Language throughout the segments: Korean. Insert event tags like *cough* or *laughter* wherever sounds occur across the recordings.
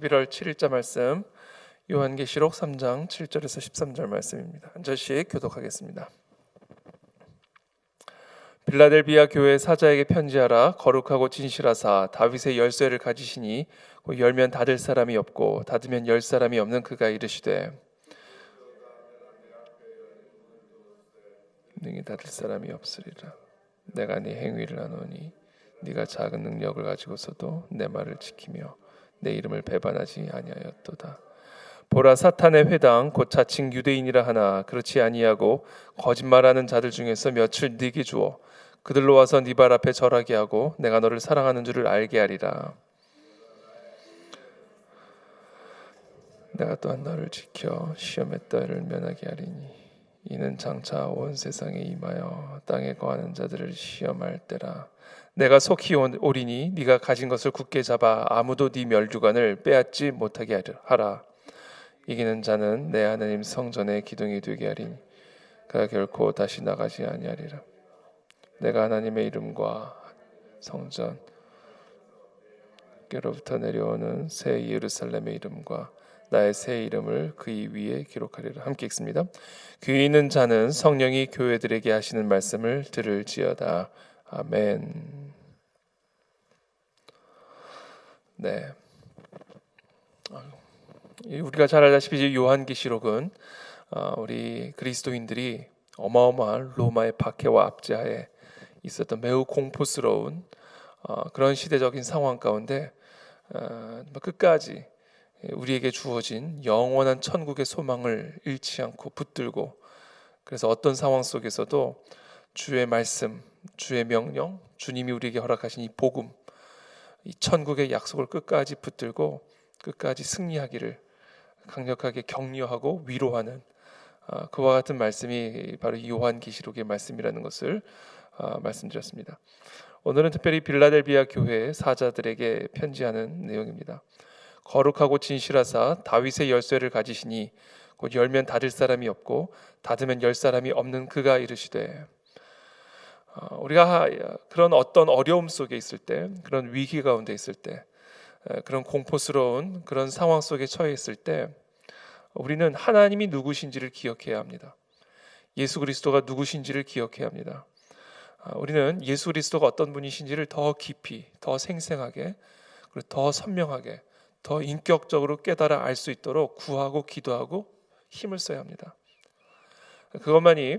11월 7일자 말씀 요한계시록 3장 7절에서 13절 말씀입니다. 한 절씩 교독하겠습니다. 빌라델비아 교회 사자에게 편지하라 거룩하고 진실하사 다윗의 열쇠를 가지시니 열면 닫을 사람이 없고 닫으면 열 사람이 없는 그가 이르시되 능히 닫을 사람이 없으리라 내가 네 행위를 아노니 네가 작은 능력을 가지고서도 내 말을 지키며 내 이름을 배반하지 아니하였도다. 보라 사탄의 회당 곧 자칭 유대인이라 하나 그렇지 아니하고 거짓말하는 자들 중에서 며칠 네게 주어 그들로 와서 네 발 앞에 절하게 하고 내가 너를 사랑하는 줄을 알게 하리라. 내가 또한 너를 지켜 시험의 딸을 면하게 하리니 이는 장차 온 세상에 임하여 땅에 거하는 자들을 시험할 때라. 내가 속히 오리니 네가 가진 것을 굳게 잡아 아무도 네 멸류관을 빼앗지 못하게 하라. 이기는 자는 내 하나님 성전의 기둥이 되게 하리니 그가 결코 다시 나가지 아니하리라. 내가 하나님의 이름과 성전 께로부터 내려오는 새 예루살렘의 이름과 나의 새 이름을 그 위에 기록하리라. 함께 읽습니다. 귀 있는 자는 성령이 교회들에게 하시는 말씀을 들을지어다. 아멘. 네. 우리가 잘 알다시피 요한계시록은 어, 우리 그리스도인들이 어마어마한 로마의 박해와 압제하에 있었던 매우 공포스러운 어, 그런 시대적인 상황 가운데 어, 뭐 끝까지 우리에게 주어진 영원한 천국의 소망을 잃지 않고 붙들고 그래서 어떤 상황 속에서도 주의 말씀, 주의 명령, 주님이 우리에게 허락하신 이 복음, 이 천국의 약속을 끝까지 붙들고 끝까지 승리하기를 강력하게 격려하고 위로하는 아, 그와 같은 말씀이 바로 요한계시록의 말씀이라는 것을 아, 말씀드렸습니다. 오늘은 특별히 빌라델비아 교회 사자들에게 편지하는 내용입니다. 거룩하고 진실하사 다윗의 열쇠를 가지시니 곧 열면 닫을 사람이 없고 닫으면 열 사람이 없는 그가 이르시되 어, 우리가 그런 어떤 어려움 속에 있을 때 그런 위기 가운데 있을 때 그런 공포스러운 그런 상황 속에 처해 있을 때 우리는 하나님이 누구신지를 기억해야 합니다. 예수 그리스도가 누구신지를 기억해야 합니다. 아, 우리는 예수 그리스도가 어떤 분이신지를 더 깊이, 더 생생하게, 그리고 더 선명하게, 더 인격적으로 깨달아 알 수 있도록 구하고 기도하고 힘을 써야 합니다. 그것만이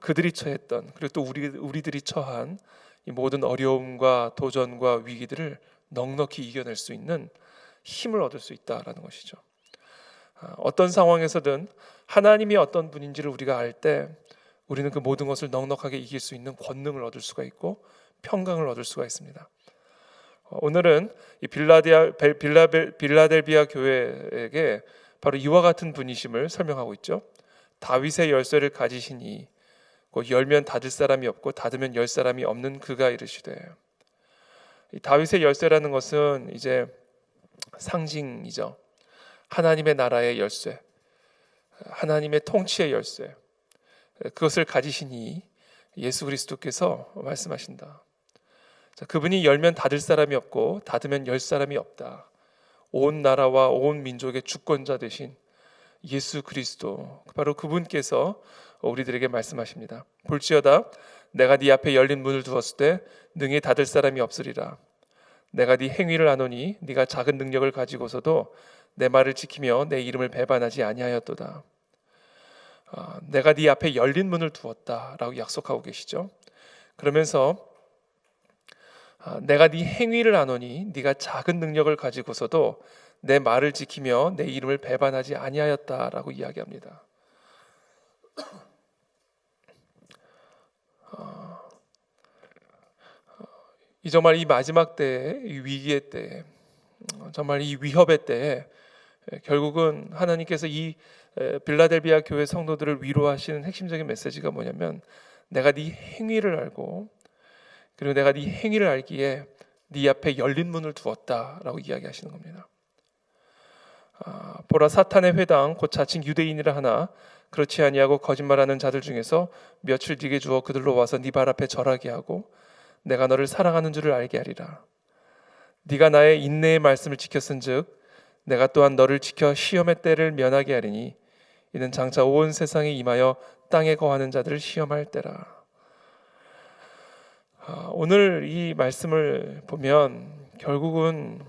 그들이 처했던 그리고 또 우리 우리들이 처한 이 모든 어려움과 도전과 위기들을 넉넉히 이겨낼 수 있는 힘을 얻을 수 있다라는 것이죠. 아, 어떤 상황에서든 하나님이 어떤 분인지를 우리가 알 때 우리는 그 모든 것을 넉넉하게 이길 수 있는 권능을 얻을 수가 있고 평강을 얻을 수가 있습니다. 어, 오늘은 이 빌라디아 빌라벨 빌라델비아 교회에게 바로 이와 같은 분이심을 설명하고 있죠. 다윗의 열쇠를 가지시니 곧 열면 닫을 사람이 없고 닫으면 열 사람이 없는 그가 이르시되 이 다윗의 열쇠라는 것은 이제 상징이죠. 하나님의 나라의 열쇠, 하나님의 통치의 열쇠. 그것을 가지시니 예수 그리스도께서 말씀하신다. 자, 그분이 열면 닫을 사람이 없고 닫으면 열 사람이 없다. 온 나라와 온 민족의 주권자 되신 예수 그리스도 바로 그분께서 우리들에게 말씀하십니다. 볼지어다 내가 네 앞에 열린 문을 두었을 때 능히 닫을 사람이 없으리라. 내가 네 행위를 아노니 네가 작은 능력을 가지고서도 내 말을 지키며 내 이름을 배반하지 아니하였도다. 아, 내가 네 앞에 열린 문을 두었다라고 약속하고 계시죠. 그러면서 아, 내가 네 행위를 아노니 네가 작은 능력을 가지고서도 내 말을 지키며 내 이름을 배반하지 아니하였다라고 이야기합니다. 어, 이 정말 이 마지막 때, 이 위기의 때, 정말 이 위협의 때, 결국은 하나님께서 이 빌라델비아 교회 성도들을 위로하시는 핵심적인 메시지가 뭐냐면 내가 네 행위를 알고 그리고 내가 네 행위를 알기에 네 앞에 열린 문을 두었다라고 이야기하시는 겁니다. 아, 보라 사탄의 회당 곧 자칭 유대인이라 하나 그렇지 아니하고 거짓말하는 자들 중에서 며칠 뒤에 주어 그들로 와서 네 발 앞에 절하게 하고 내가 너를 사랑하는 줄을 알게 하리라. 네가 나의 인내의 말씀을 지켰은즉 내가 또한 너를 지켜 시험의 때를 면하게 하리니 이는 장차 온 세상에 임하여 땅에 거하는 자들을 시험할 때라. 아, 오늘 이 말씀을 보면 결국은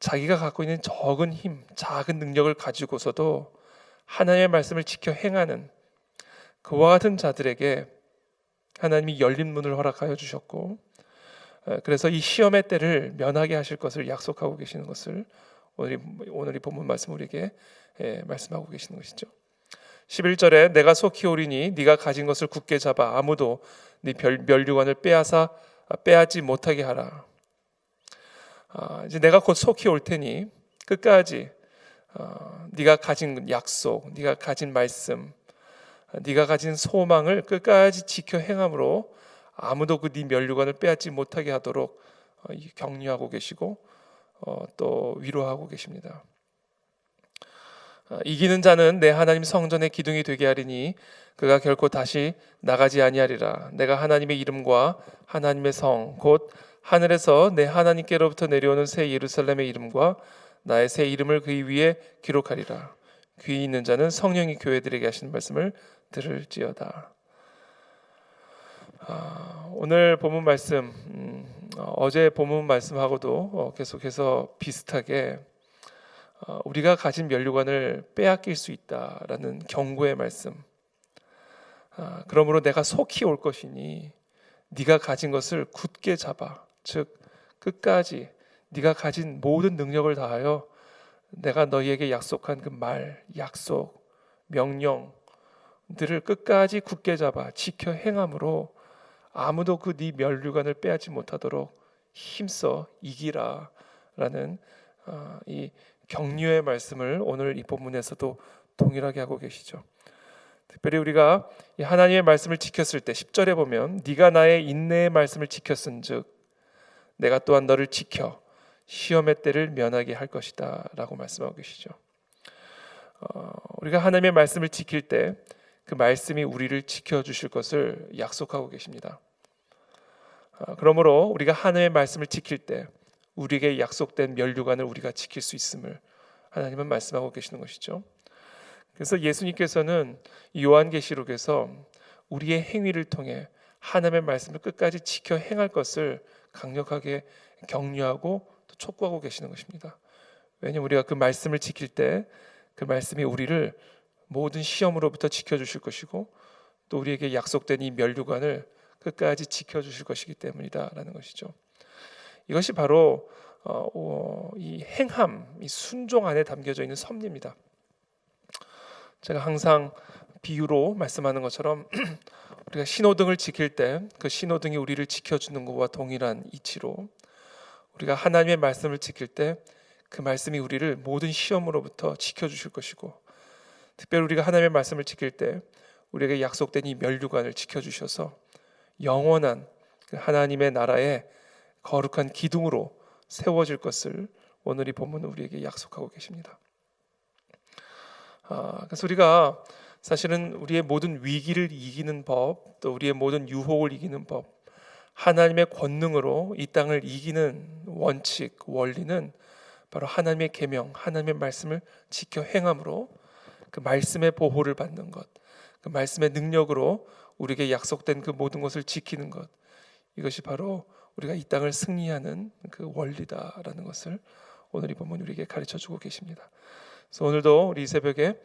자기가 갖고 있는 적은 힘, 작은 능력을 가지고서도 하나님의 말씀을 지켜 행하는 그와 같은 자들에게 하나님이 열린 문을 허락하여 주셨고 그래서 이 시험의 때를 면하게 하실 것을 약속하고 계시는 것을 오늘 오늘 이 본문 말씀 우리에게 말씀하고 계시는 것이죠. 11절에 내가 속히 오리니 네가 가진 것을 굳게 잡아 아무도 네 멸류관을 빼앗아 빼앗지 못하게 하라. 아, 이제 내가 곧 속히 올 테니 끝까지 어, 네가 가진 약속, 네가 가진 말씀, 네가 가진 소망을 끝까지 지켜 행함으로 아무도 그네 멸류관을 빼앗지 못하게 하도록 어, 격려하고 계시고 어, 또 위로하고 계십니다. 어, 이기는 자는 내 하나님 성전의 기둥이 되게 하리니 그가 결코 다시 나가지 아니하리라. 내가 하나님의 이름과 하나님의 성 곧 하늘에서 내 하나님께로부터 내려오는 새 예루살렘의 이름과 나의 새 이름을 그 위에 기록하리라. 귀 있는 자는 성령이 교회들에게 하시는 말씀을 들을지어다. 아, 오늘 본문 말씀 음, 어제 본문 말씀하고도 어, 계속해서 비슷하게 어, 우리가 가진 면류관을 빼앗길 수 있다라는 경고의 말씀. 아, 그러므로 내가 속히 올 것이니 네가 가진 것을 굳게 잡아, 즉 끝까지 네가 가진 모든 능력을 다하여 내가 너희에게 약속한 그 말, 약속, 명령 들을 끝까지 굳게 잡아 지켜 행함으로 아무도 그 네 멸류관을 빼앗지 못하도록 힘써 이기라라는 어, 이 격려의 말씀을 오늘 이 본문에서도 동일하게 하고 계시죠. 특별히 우리가 하나님의 말씀을 지켰을 때 10절에 보면 네가 나의 인내의 말씀을 지켰은즉 내가 또한 너를 지켜 시험의 때를 면하게 할 것이다라고 말씀하고 계시죠. 어, 우리가 하나님의 말씀을 지킬 때 그 말씀이 우리를 지켜 주실 것을 약속하고 계십니다. 어, 그러므로 우리가 하나님의 말씀을 지킬 때 우리에게 약속된 멸류관을 우리가 지킬 수 있음을 하나님은 말씀하고 계시는 것이죠. 그래서 예수님께서는 요한계시록에서 우리의 행위를 통해 하나님의 말씀을 끝까지 지켜 행할 것을 강력하게 격려하고 또 촉구하고 계시는 것입니다. 왜냐하면 우리가 그 말씀을 지킬 때 그 말씀이 우리를 모든 시험으로부터 지켜주실 것이고 또 우리에게 약속된 이 멸류관을 끝까지 지켜주실 것이기 때문이다라는 것이죠. 이것이 바로 어, 어, 이 행함, 이 순종 안에 담겨져 있는 섭리입니다. 제가 항상 비유로 말씀하는 것처럼 *clears throat* 우리가 신호등을 지킬 때 그 신호등이 우리를 지켜주는 것과 동일한 이치로 우리가 하나님의 말씀을 지킬 때 그 말씀이 우리를 모든 시험으로부터 지켜주실 것이고 특별히 우리가 하나님의 말씀을 지킬 때 우리에게 약속된 이 멸류관을 지켜주셔서 영원한 그 하나님의 나라의 거룩한 기둥으로 세워질 것을 오늘 이 본문은 우리에게 약속하고 계십니다. 아, 그래서 우리가 사실은 우리의 모든 위기를 이기는 법, 또 우리의 모든 유혹을 이기는 법, 하나님의 권능으로 이 땅을 이기는 원칙, 원리는 바로 하나님의 계명, 하나님의 말씀을 지켜 행함으로 그 말씀의 보호를 받는 것, 그 말씀의 능력으로 우리에게 약속된 그 모든 것을 지키는 것, 이것이 바로 우리가 이 땅을 승리하는 그 원리다라는 것을 오늘 이 본문 우리에게 가르쳐 주고 계십니다. 그래서 오늘도 우리 새벽에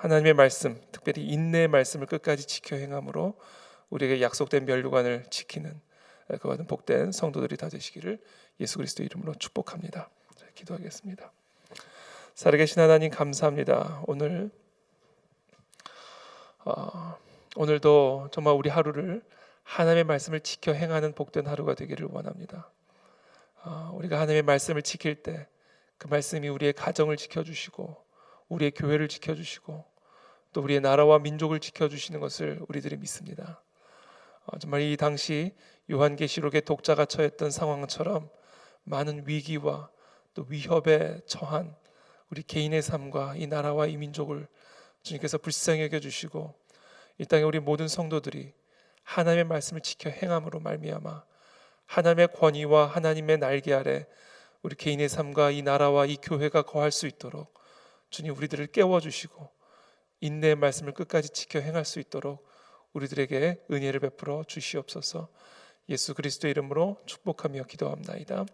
하나님의 말씀, 특별히 인내의 말씀을 끝까지 지켜 행함으로 우리에게 약속된 멸류관을 지키는 그와 같은 복된 성도들이 다 되시기를 예수 그리스도 이름으로 축복합니다. 기도하겠습니다. 살아계신 하나님 감사합니다. 오늘 어, 오늘도 정말 우리 하루를 하나님의 말씀을 지켜 행하는 복된 하루가 되기를 원합니다. 어, 우리가 하나님의 말씀을 지킬 때 그 말씀이 우리의 가정을 지켜주시고 우리의 교회를 지켜주시고 또 우리의 나라와 민족을 지켜주시는 것을 우리들이 믿습니다. 어, 정말 이 당시 요한계시록의 독자가 처했던 상황처럼 많은 위기와 또 위협에 처한 우리 개인의 삶과 이 나라와 이 민족을 주님께서 불쌍히 여겨 주시고 이 땅에 우리 모든 성도들이 하나님의 말씀을 지켜 행함으로 말미암아 하나님의 권위와 하나님의 날개 아래 우리 개인의 삶과 이 나라와 이 교회가 거할 수 있도록 주님 우리들을 깨워 주시고 인내의 말씀을 끝까지 지켜 행할 수 있도록 우리들에게 은혜를 베풀어 주시옵소서. 예수 그리스도의 이름으로 축복하며 기도합나이다.